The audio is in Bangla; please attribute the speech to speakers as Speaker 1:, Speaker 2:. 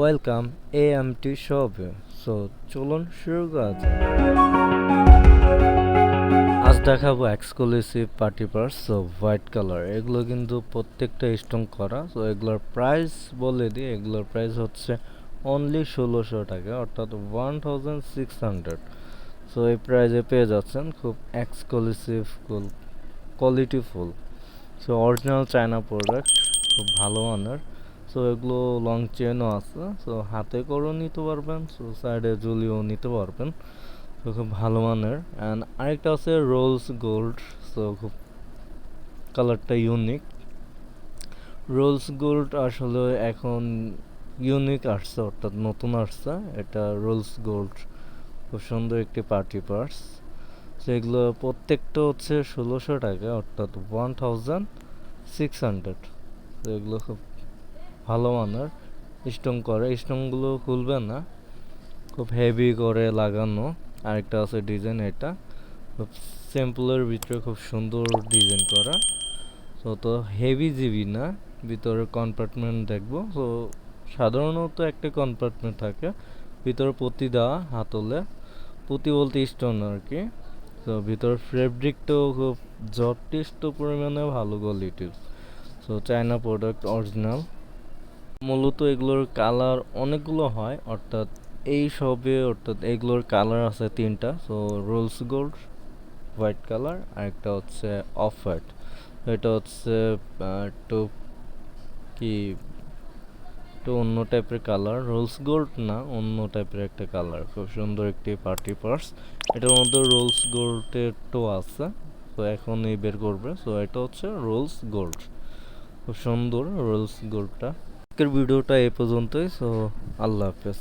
Speaker 1: ওয়েলকাম এ এম টি শপে সো চলুন শুরু করা যাক। আজ দেখাবো exclusive party purse so white colour এগুলো কিন্তু প্রত্যেকটা স্টোন করা। সো এগুলোর প্রাইস বলে দিই। এগুলোর প্রাইস হচ্ছে অনলি ষোলোশো টাকা, অর্থাৎ one thousand six hundred so এই প্রাইজে পেয়ে যাচ্ছেন। খুব exclusive full quality full so original China product খুব ভালো মানের। সো এগুলো লং চেনও আছে। সো হাতে করেও নিতে পারবেন সো সাইডে ঝুলিয়েও নিতে পারবেন। তো খুব ভালো মানের। অ্যান্ড আরেকটা আছে রোলস গোল্ড সো খুব কালারটা ইউনিক রোলস গোল্ড আসলে এখন ইউনিক আসছে, অর্থাৎ নতুন আসছে। এটা রোলস গোল্ড খুব সুন্দর একটি পার্টি পার্স সেগুলো প্রত্যেকটা হচ্ছে ষোলোশো টাকা, অর্থাৎ ওয়ান থাউজেন্ড সিক্স হান্ড্রেড এগুলো খুব ভালো মানের স্টোন করে। স্টোনগুলো খুলবে না। খুব হেভি করে লাগানো। আরেকটা আছে ডিজাইন এটা। খুব সিম্পলের ভিতরে খুব সুন্দর ডিজাইন করা। তো তো হেভি জিবি না। ভিতরে কম্পার্টমেন্ট দেখব। তো সাধারণত একটা কম্পার্টমেন্ট থাকে। ভিতরে পতি দেওয়া হাতলে। পুঁতি বলতে স্টোন আর কি তো ভিতর ফেব্রিকটাও খুব যথেষ্ট পরিমাণে ভালো কোয়ালিটির সো চায়না প্রোডাক্ট অরিজিনাল মূলত এগুলোর কালার অনেকগুলো হয়, অর্থাৎ এই সবে অর্থাৎ এগুলোর কালার আছে তিনটা। So rolls gold white colour আর একটা হচ্ছে অফ হোয়াইট এটা হচ্ছে একটু কি, একটু অন্য টাইপের কালার রোলস গোল্ড না, অন্য টাইপের একটা কালার খুব সুন্দর একটি পার্টি পার্স এটার মধ্যে রোলস গোল্ডের তো আছে, তো এখন এই বের করবে। সো এটা হচ্ছে রোলস গোল্ড খুব সুন্দর রোলস গোল্ডটা আজকের ভিডিওটা এ পর্যন্তই সো আল্লাহ হাফেজ।